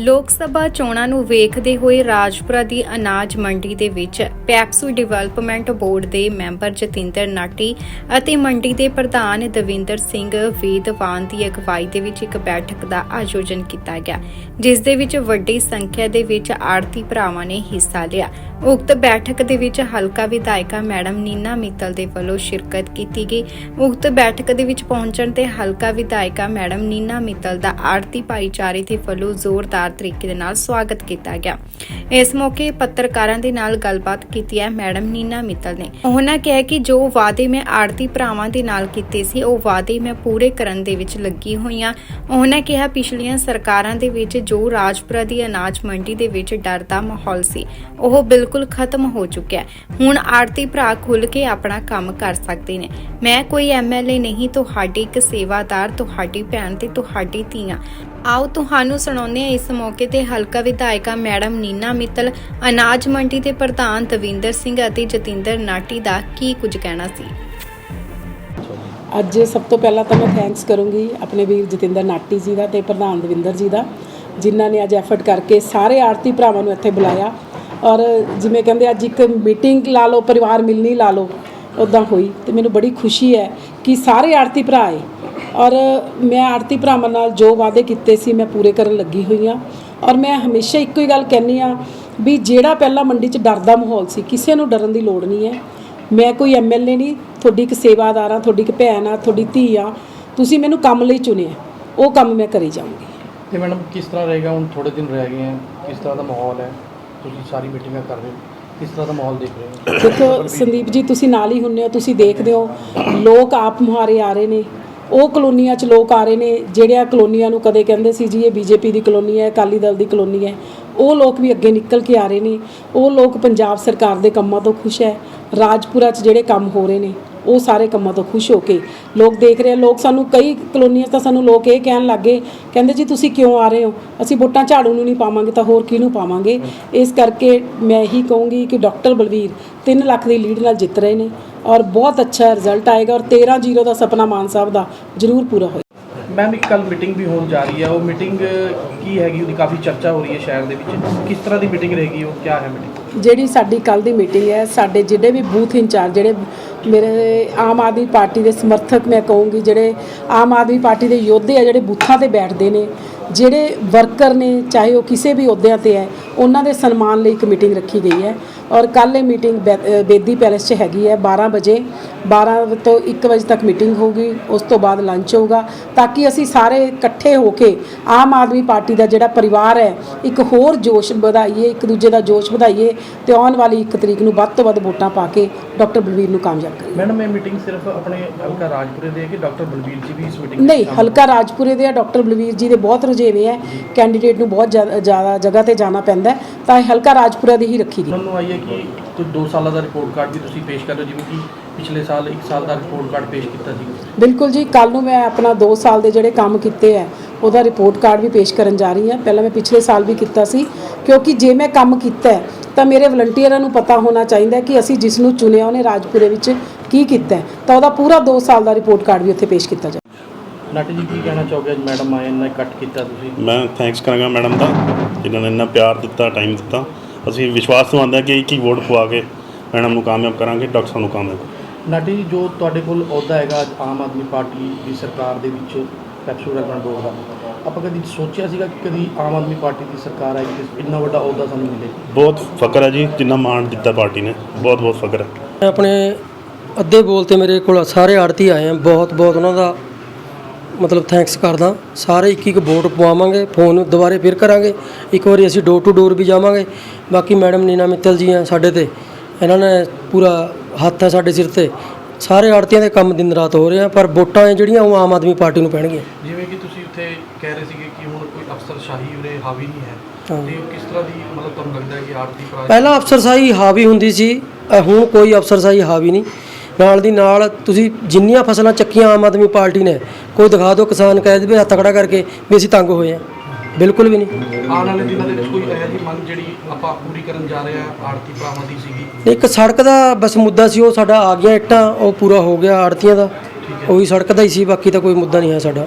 ਲੋਕ ਸਭਾ ਚੋਣਾਂ ਨੂੰ ਵੇਖਦੇ ਹੋਏ ਰਾਜਪੁਰਾ ਦੀ ਅਨਾਜ ਮੰਡੀ ਦੇ ਵਿੱਚ ਪੈਪਸੂ ਡਿਵੈਲਪਮੈਂਟ ਬੋਰਡ ਦੇ ਮੈਂਬਰ ਜਤਿੰਦਰ ਨਾਟੀ ਅਤੇ ਮੰਡੀ ਦੇ ਪ੍ਰਧਾਨ ਦਵਿੰਦਰ ਸਿੰਘ ਵੇਦਵਾਨ ਦੀ ਅਗਵਾਈ ਦੇ ਵਿੱਚ ਇੱਕ ਬੈਠਕ ਦਾ ਆਯੋਜਨ ਕੀਤਾ ਗਿਆ। ਜਿਸ ਦੇ ਵਿੱਚ ਵੱਡੀ ਸੰਖਿਆ ਦੇ ਵਿੱਚ ਆੜਤੀ ਭਰਾਵਾਂ ਨੇ ਹਿੱਸਾ ਲਿਆ। ਉਕਤ ਬੈਠਕ ਦੇ ਵਿੱਚ ਹਲਕਾ ਵਿਧਾਇਕਾ ਮੈਡਮ ਨੀਨਾ ਮਿੱਤਲ ਦੇ ਵੱਲੋਂ ਸ਼ਿਰਕਤ ਕੀਤੀ ਗਈ। ਉਕਤ ਬੈਠਕ ਦੇ ਵਿੱਚ ਪਹੁੰਚਣ ਤੇ ਹਲਕਾ ਵਿਧਾਇਕਾ ਮੈਡਮ ਨੀਨਾ ਮਿੱਤਲ ਦਾ ਆੜਤੀ ਭਾਈਚਾਰੇ ਦੇ ਵੱਲੋਂ ਜ਼ੋਰਦਾਰ ਤਰੀਕੇ ਦੇ ਨਾਲ ਸਵਾਗਤ ਕੀਤਾ ਗਿਆ। ਇਸ ਮੌਕੇ ਪੱਤਰਕਾਰਾਂ ਦੇ ਨਾਲ ਗੱਲਬਾਤ ਕੀਤੀ ਹੈ ਮੈਡਮ ਨੀਨਾ ਮਿੱਤਲ ਨੇ। ਉਹਨਾਂ ਕਿਹਾ ਕਿ ਜੋ ਵਾਅਦੇ ਮੈਂ ਆੜਤੀ ਭਰਾਵਾਂ ਦੇ ਨਾਲ ਕੀਤੇ ਸੀ, ਉਹ ਵਾਅਦੇ ਮੈਂ ਪੂਰੇ ਕਰਨ ਦੇ ਵਿੱਚ ਲੱਗੀ ਹੋਈਆਂ ਉਹਨਾਂ ਕਿਹਾ ਪਿਛਲੀਆਂ ਸਰਕਾਰਾਂ ਦੇ ਵਿੱਚ ਜੋ ਰਾਜਪੁਰਾ ਦੀ ਅਨਾਜ ਮੰਡੀ ਦੇ ਵਿੱਚ ਡਰ ਦਾ ਮਾਹੌਲ ਸੀ, ਉਹ ਬਿਲਕੁਲ ਖਤਮ ਹੋ ਚੁੱਕਿਆ ਹੁਣ ਆੜਤੀ ਭਰਾ ਖੁੱਲ ਕੇ ਆਪਣਾ ਕੰਮ ਕਰ ਸਕਦੇ ਨੇ। ਮੈਂ ਕੋਈ ਐਮਐਲਏ ਨਹੀਂ, ਤੁਹਾਡੀ ਇੱਕ ਸੇਵਾਦਾਰ, ਤੁਹਾਡੀ ਭੈਣ ਤੇ ਤੁਹਾਡੀ ਧੀਆਂ। ਆਓ ਤੁਹਾਨੂੰ ਸੁਣਾਉਂਦੇ ਹਾਂ, ਇਸ ਮੌਕੇ ਤੇ ਹਲਕਾ ਵਿਧਾਇਕਾ ਮੈਡਮ ਨੀਨਾ ਮਿੱਤਲ, ਅਨਾਜ ਮੰਡੀ ਦੇ ਪ੍ਰਧਾਨ ਦਵਿੰਦਰ ਸਿੰਘ ਅਤੇ ਜਤਿੰਦਰ ਨਾਟੀ ਦਾ ਕੀ ਕੁਝ ਕਹਿਣਾ ਸੀ? ਅੱਜ ਸਭ ਤੋਂ ਪਹਿਲਾਂ ਤਾਂ ਮੈਂ ਥੈਂਕਸ ਕਰੂੰਗੀ ਆਪਣੇ ਵੀਰ ਜਤਿੰਦਰ ਨਾਟੀ ਜੀ ਦਾ ਤੇ ਪ੍ਰਧਾਨ ਦਵਿੰਦਰ ਜੀ ਦਾ। ਜਿਨ੍ਹਾਂ ਨੇ ਅੱਜ ਐਫਰਟ ਕਰਕੇ ਸਾਰੇ ਆਰਤੀ ਭਰਾਵਾਂ ਨੂੰ ਇੱਥੇ ਬੁਲਾਇਆ। ਔਰ ਜਿਵੇਂ ਕਹਿੰਦੇ ਅੱਜ ਇੱਕ ਮੀਟਿੰਗ ਲਾ ਲਓ, ਪਰਿਵਾਰ ਮਿਲਣੀ ਲਾ ਲਓ ਉਦਾਂ ਹੋਈ। ਤੇ ਮੈਨੂੰ ਬੜੀ ਖੁਸ਼ੀ ਹੈ ਕਿ ਸਾਰੇ ਆਰਤੀ ਭਰਾ ਆਏ। ਔਰ ਮੈਂ ਆਰਤੀ ਭਰਾਵਾਂ ਨਾਲ ਜੋ ਵਾਅਦੇ ਕੀਤੇ ਸੀ, ਮੈਂ ਪੂਰੇ ਕਰਨ ਲੱਗੀ ਹੋਈ ਹਾਂ। ਔਰ ਮੈਂ ਹਮੇਸ਼ਾ ਇੱਕੋ ਹੀ ਗੱਲ ਕਹਿੰਦੀ ਆ ਵੀ ਜਿਹੜਾ ਪਹਿਲਾਂ ਮੰਡੀ 'ਚ ਡਰ ਦਾ ਮਾਹੌਲ ਸੀ, ਕਿਸੇ ਨੂੰ ਡਰਨ ਦੀ ਲੋੜ ਨਹੀਂ ਹੈ। ਮੈਂ ਕੋਈ ਐਮਐਲਏ ਨਹੀਂ, ਤੁਹਾਡੀ ਇੱਕ ਸੇਵਾਦਾਰ ਆ ਤੁਹਾਡੀ ਇੱਕ ਭੈਣ ਆ ਤੁਹਾਡੀ ਧੀ ਆ ਤੁਸੀਂ ਮੈਨੂੰ ਕੰਮ ਲਈ ਚੁਣਿਆ। ਉਹ ਕੰਮ ਮੈਂ ਕਰੀ ਜਾਊਂਗੀ ਤੇ ਮੈਡਮ ਕਿਸ ਤਰ੍ਹਾਂ ਰਹੇਗਾ? ਹੁਣ ਥੋੜੇ ਦਿਨ ਰਹਿ ਗਏ ਹੈ ਕਿਸ ਤਰ੍ਹਾਂ ਦਾ ਮਾਹੌਲ ਹੈ? ਤੁਸੀਂ ਸਾਰੀ ਮੀਟਿੰਗਾਂ ਕਰ ਰਹੇ ਹੋ। ਕਿਸ ਤਰ੍ਹਾਂ ਦਾ ਮਾਹੌਲ ਦੇਖ ਰਹੇ ਹੋ? ਦੇਖੋ, ਸੰਦੀਪ ਜੀ, ਤੁਸੀਂ ਨਾਲ ਹੀ ਹੁੰਨੇ ਹੋ, ਤੁਸੀਂ ਦੇਖਦੇ ਹੋ। ਲੋਕ ਆਪ ਮੁਹਾਰੇ ਆ ਰਹੇ ਨੇ। ਉਹ ਕਲੋਨੀਆਂ 'ਚ ਲੋਕ ਆ ਰਹੇ ਨੇ ਜਿਹੜਿਆਂ ਕਲੋਨੀਆਂ ਨੂੰ ਕਦੇ ਕਹਿੰਦੇ ਸੀ ਜੀ, ਇਹ ਬੀਜੇਪੀ ਦੀ ਕਲੋਨੀ ਹੈ, ਅਕਾਲੀ ਦਲ ਦੀ ਕਲੋਨੀ ਹੈ। ਉਹ ਲੋਕ ਵੀ ਅੱਗੇ ਨਿਕਲ ਕੇ ਆ ਰਹੇ ਨੇ। ਉਹ ਲੋਕ ਪੰਜਾਬ ਸਰਕਾਰ ਦੇ ਕੰਮਾਂ ਤੋਂ ਖੁਸ਼ ਹੈ। ਰਾਜਪੁਰਾ 'ਚ ਜਿਹੜੇ ਕੰਮ ਹੋ ਰਹੇ ਨੇ। ਉਹ ਸਾਰੇ ਕੰਮਾਂ ਤੋਂ ਖੁਸ਼ ਹੋ ਕੇ ਲੋਕ ਦੇਖ ਰਹੇ ਆ। ਲੋਕ ਸਾਨੂੰ ਕਈ ਕਲੋਨੀਆਂ ਤਾਂ ਸਾਨੂੰ ਲੋਕ ਇਹ ਕਹਿਣ ਲੱਗੇ ਕਹਿੰਦੇ ਜੀ ਤੁਸੀਂ ਕਿਉਂ ਆ ਰਹੇ ਹੋ? ਅਸੀਂ ਵੋਟਾਂ ਝਾੜੂ ਨੂੰ ਨਹੀਂ ਪਾਵਾਂਗੇ ਤਾਂ ਹੋਰ ਕਿਹਨੂੰ ਪਾਵਾਂਗੇ? ਇਸ ਕਰਕੇ ਮੈਂ ਇਹੀ ਕਹੂੰਗੀ ਕਿ ਡਾਕਟਰ ਬਲਵੀਰ 3 ਲੱਖ ਦੀ ਲੀਡ ਨਾਲ ਜਿੱਤ ਰਹੇ ਨੇ ਔਰ ਬਹੁਤ ਅੱਛਾ ਰਿਜ਼ਲਟ ਆਏਗਾ ਔਰ 13-0 ਦਾ ਸੁਪਨਾ ਮਾਨ ਸਾਹਿਬ ਦਾ ਜ਼ਰੂਰ ਪੂਰਾ ਹੋਏਗਾ। ਮੈਮ ਇੱਕ ਕੱਲ ਮੀਟਿੰਗ ਵੀ ਹੋਣ ਜਾ ਰਹੀ ਹੈ ਉਹ ਮੀਟਿੰਗ ਕੀ ਹੈਗੀ? ਉਹਦੀ ਕਾਫੀ ਚਰਚਾ ਹੋ ਰਹੀ ਹੈ ਸ਼ਹਿਰ ਦੇ ਵਿੱਚ। ਕਿਸ ਤਰ੍ਹਾਂ ਦੀ ਮੀਟਿੰਗ ਰਹੇਗੀ? ਉਹ ਕੀ ਹੈ ਮੀਟਿੰਗ? ਜਿਹੜੀ ਸਾਡੀ ਕੱਲ ਦੀ ਮੀਟਿੰਗ ਹੈ ਸਾਡੇ ਜਿਹੜੇ ਵੀ ਬੂਥ ਇੰਚਾਰਜ ਜਿਹੜੇ ਮੇਰੇ ਆਮ ਆਦਮੀ ਪਾਰਟੀ ਦੇ ਸਮਰਥਕ ਮੈਂ ਕਹੂੰਗੀ ਜਿਹੜੇ ਆਮ ਆਦਮੀ ਪਾਰਟੀ ਦੇ ਯੋਧੇ ਆ, ਜਿਹੜੇ ਬੂਥਾਂ ਤੇ ਬੈਠਦੇ ਨੇ ਜਿਹੜੇ ਵਰਕਰ ਨੇ ਚਾਹੇ ਉਹ ਕਿਸੇ ਵੀ ਅਹੁਦਿਆਂ ਤੇ ਹੈ ਉਹਨਾਂ ਦੇ ਸਨਮਾਨ ਲਈ ਇੱਕ ਮੀਟਿੰਗ ਰੱਖੀ ਗਈ ਹੈ। ਔਰ ਕੱਲ ਇਹ ਮੀਟਿੰਗ ਬੇਦੀ ਪੈਲੇਸ 'ਚ ਹੈਗੀ ਹੈ 12 ਵਜੇ। 12 ਤੋਂ 1 ਵਜੇ ਤੱਕ ਮੀਟਿੰਗ ਹੋਊਗੀ ਉਸ ਤੋਂ ਬਾਅਦ ਲੰਚ ਹੋਊਗਾ ਤਾਂ ਕਿ ਅਸੀਂ ਸਾਰੇ ਇਕੱਠੇ ਹੋ ਕੇ ਆਮ ਆਦਮੀ ਪਾਰਟੀ ਦਾ ਜਿਹੜਾ ਪਰਿਵਾਰ ਹੈ ਇੱਕ ਹੋਰ ਜੋਸ਼ ਵਧਾਈਏ ਇੱਕ ਦੂਜੇ ਦਾ ਜੋਸ਼ ਵਧਾਈਏ ਤੇ ਆਉਣ ਵਾਲੀ 1 ਤਰੀਕ ਨੂੰ ਵੱਧ ਤੋਂ ਵੱਧ ਵੋਟਾਂ ਪਾ ਕੇ ਡਾਕਟਰ ਬਲਵੀਰ ਨੂੰ ਕਾਮਯਾਬ ਕਰੀਏ। ਮੈਡਮ ਇਹ ਮੀਟਿੰਗ ਸਿਰਫ ਆਪਣੇ ਹਲਕਾ ਰਾਜਪੁਰੇ ਦੇ ਹੈ ਕਿ ਡਾਕਟਰ ਬਲਬੀਰ ਜੀ ਵੀ ਇਸ ਮੀਟਿੰਗ ਨਹੀਂ ਹਲਕਾ ਰਾਜਪੁਰੇ ਦੇ ਆ ਡਾਕਟਰ ਬਲਵੀਰ ਜੀ ਦੇ ਬਹੁਤ ਰੁਝੇਵੇਂ ਹੈ ਕੈਂਡੀਡੇਟ ਨੂੰ ਬਹੁਤ ਜ਼ਿਆ- ਜ਼ਿਆਦਾ ਜਗ੍ਹਾ ਤੇ ਜਾਣਾ ਪੈਂਦਾ ਤਾਂ ਇਹ ਹਲਕਾ ਰਾਜਪੁਰਾ ਦੀ ਹੀ ਰੱਖੀ ਗਈ। ਤੁਹਾਨੂੰ ਆਈ ਹੈ ਕਿ ਤੁਸੀਂ 2 ਸਾਲਾਂ ਦਾ ਰਿਪੋਰਟ ਕਾਰਡ ਵੀ ਤੁਸੀਂ ਪੇਸ਼ ਕਰ ਰਹੇ ਹੋ ਜਿਵੇਂ ਕਿ ਪਿਛਲੇ ਸਾਲ 1 ਸਾਲ ਦਾ ਰਿਪੋਰਟ ਕਾਰਡ ਪੇਸ਼ ਕੀਤਾ ਸੀ। ਬਿਲਕੁਲ ਜੀ ਕੱਲ ਨੂੰ ਮੈਂ ਆਪਣਾ 2 ਸਾਲ ਦੇ ਜਿਹੜੇ ਕੰਮ ਕੀਤੇ ਆ ਉਹਦਾ ਰਿਪੋਰਟ ਕਾਰਡ ਵੀ ਪੇਸ਼ ਕਰਨ ਜਾ ਰਹੀ ਹਾਂ। ਪਹਿਲਾਂ ਮੈਂ ਪਿਛਲੇ ਸਾਲ ਵੀ ਕੀਤਾ ਸੀ ਕਿਉਂਕਿ ਜੇ ਮੈਂ ਕੰਮ ਕੀਤਾ ਤਾਂ ਮੇਰੇ ਵਲੰਟੀਅਰਾਂ ਨੂੰ ਪਤਾ ਹੋਣਾ ਚਾਹੀਦਾ ਕਿ ਅਸੀਂ ਜਿਸ ਨੂੰ ਚੁਣਿਆ ਉਹਨੇ ਰਾਜਪੁਰੇ ਵਿੱਚ ਕੀ ਕੀਤਾ। ਤਾਂ ਉਹਦਾ ਪੂਰਾ 2 ਸਾਲ ਦਾ ਰਿਪੋਰਟ ਕਾਰਡ ਵੀ ਉੱਥੇ ਪੇਸ਼ ਕੀਤਾ ਜਾਵੇ। ਨਾਟੀ ਜੀ ਕੀ ਕਹਿਣਾ ਚਾਹੋਗੇ? ਅੱਜ ਮੈਡਮ ਆਏ ਇੰਨਾ ਕੱਟ ਕੀਤਾ ਤੁਸੀਂ। ਮੈਂ ਥੈਂਕਸ ਕਰਾਂਗਾ ਮੈਡਮ ਦਾ ਜਿਨ੍ਹਾਂ ਨੇ ਇੰਨਾ ਪਿਆਰ ਦਿੱਤਾ ਟਾਈਮ ਦਿੱਤਾ। ਅਸੀਂ ਵਿਸ਼ਵਾਸ ਦਵਾਉਂਦੇ ਕਿ ਇੱਕ ਹੀ ਵੋਟ ਪਵਾ ਕੇ ਮੈਡਮ ਨੂੰ ਕਾਮਯਾਬ ਕਰਾਂਗੇ ਡਾਕਟਰ ਸਾਹਿਬ ਨੂੰ ਕਾਮਯਾਬ ਨਾਟੀ ਜੀ ਜੋ ਤੁਹਾਡੇ ਕੋਲ ਅਹੁਦਾ ਹੈਗਾ ਅੱਜ ਆਮ ਆਦਮੀ ਪਾਰਟੀ ਦੀ ਸਰਕਾਰ ਦੇ ਵਿੱਚ ਪੈਪਸੂ ਡੈਵਲਪਮੈਂਟ ਬੋਰਡ ਦਾ ਆਪਾਂ ਕਦੀ ਸੋਚਿਆ ਸੀਗਾ ਕਿ ਕਦੀ ਆਮ ਆਦਮੀ ਪਾਰਟੀ ਦੀ ਸਰਕਾਰ ਆਏਗੀ ਤੇ ਇੰਨਾ ਵੱਡਾ ਅਹੁਦਾ ਸਾਨੂੰ ਮਿਲੇ? ਬਹੁਤ ਫਕਰ ਹੈ ਜੀ ਜਿੰਨਾ ਮਾਣ ਦਿੱਤਾ ਪਾਰਟੀ ਨੇ ਬਹੁਤ ਬਹੁਤ ਫਕਰ ਹੈ। ਮੈਂ ਆਪਣੇ ਅੱਧੇ ਬੋਲ ਤੇ ਮੇਰੇ ਕੋਲ ਸਾਰੇ ਆੜਤੀ ਆਏ ਆ ਬਹੁਤ ਬਹੁਤ ਉਹਨਾਂ ਦਾ ਮਤਲਬ ਥੈਂਕਸ ਕਰਦਾ। ਸਾਰੇ ਇੱਕ ਇੱਕ ਵੋਟ ਪਵਾਵਾਂਗੇ ਫੋਨ ਦੁਬਾਰੇ ਫਿਰ ਕਰਾਂਗੇ। ਇੱਕ ਵਾਰੀ ਅਸੀਂ ਡੋਰ ਟੂ ਡੋਰ ਵੀ ਜਾਵਾਂਗੇ। ਬਾਕੀ ਮੈਡਮ ਨੀਨਾ ਮਿੱਤਲ ਜੀ ਆ ਸਾਡੇ ਤੇ। ਇਹਨਾਂ ਨੇ ਪੂਰਾ ਹੱਥ ਹੈ ਸਾਡੇ ਸਿਰ ਤੇ। ਸਾਰੇ ਆੜਤੀਆਂ ਦੇ ਕੰਮ ਦਿਨ ਰਾਤ ਹੋ ਰਹੇ ਆ ਪਰ ਵੋਟਾਂ ਹੈ ਜਿਹੜੀਆਂ ਉਹ ਆਮ ਆਦਮੀ ਪਾਰਟੀ ਨੂੰ ਪੈਣਗੀਆਂ। ਜਿਵੇਂ ਕਿ ਤੁਸੀਂ ਉੱਥੇ ਕਹਿ ਰਹੇ ਸੀਗੇ ਕਿ ਹੁਣ ਕੋਈ ਅਫਸਰਸ਼ਾਹੀ ਉਰੇ ਹਾਵੀ ਨਹੀਂ ਹੈ। ਤੇ ਉਹ ਕਿਸ ਤਰ੍ਹਾਂ ਦੀ ਮਤਲਬ ਤੁਹਾਨੂੰ ਲੱਗਦਾ ਹੈ ਕਿ ਪ੍ਰਾਜ ਪਹਿਲਾਂ ਅਫਸਰਸ਼ਾਹੀ ਹਾਵੀ ਹੁੰਦੀ ਸੀ ਅ, ਹੁਣ ਕੋਈ ਅਫਸਰਸ਼ਾਹੀ ਹਾਵੀ ਨਹੀਂ। ਨਾਲ ਦੀ ਨਾਲ ਤੁਸੀਂ ਜਿੰਨੀਆਂ ਫਸਲਾਂ ਚੱਕੀਆਂ ਆਮ ਆਦਮੀ ਪਾਰਟੀ ਨੇ ਕੋਈ ਦਿਖਾ ਦਿਓ ਕਿਸਾਨ ਕਹਿ ਦੇਵੇ ਹੱਥ ਖੜਾ ਕਰਕੇ ਵੀ ਅਸੀਂ ਤੰਗ ਹੋਏ ਆ ਬਿਲਕੁਲ ਵੀ ਨਹੀਂ। ਆਉਣ ਵਾਲੇ ਦਿਨਾਂ ਦੇ ਵਿੱਚ ਕੋਈ ਇਹੋ ਜਿਹੀ ਮੰਗ ਜਿਹੜੀ ਆਪਾਂ ਪੂਰੀ ਕਰਨ ਜਾ ਰਹੇ ਹਾਂ ਆਰਤੀ ਭਰਾਵਾਂ ਦੀ ਸੀਗੀ? ਇੱਕ ਸੜਕ ਦਾ ਬਸ ਮੁੱਦਾ ਸੀ ਉਹ ਸਾਡਾ ਆ ਗਿਆ ਇੱਟਾਂ ਉਹ ਪੂਰਾ ਹੋ ਗਿਆ ਆੜਤੀਆਂ ਦਾ। ਉਹੀ ਸੜਕ ਦਾ ਹੀ ਸੀ ਬਾਕੀ ਤਾਂ ਕੋਈ ਮੁੱਦਾ ਨਹੀਂ ਹੈ ਸਾਡਾ।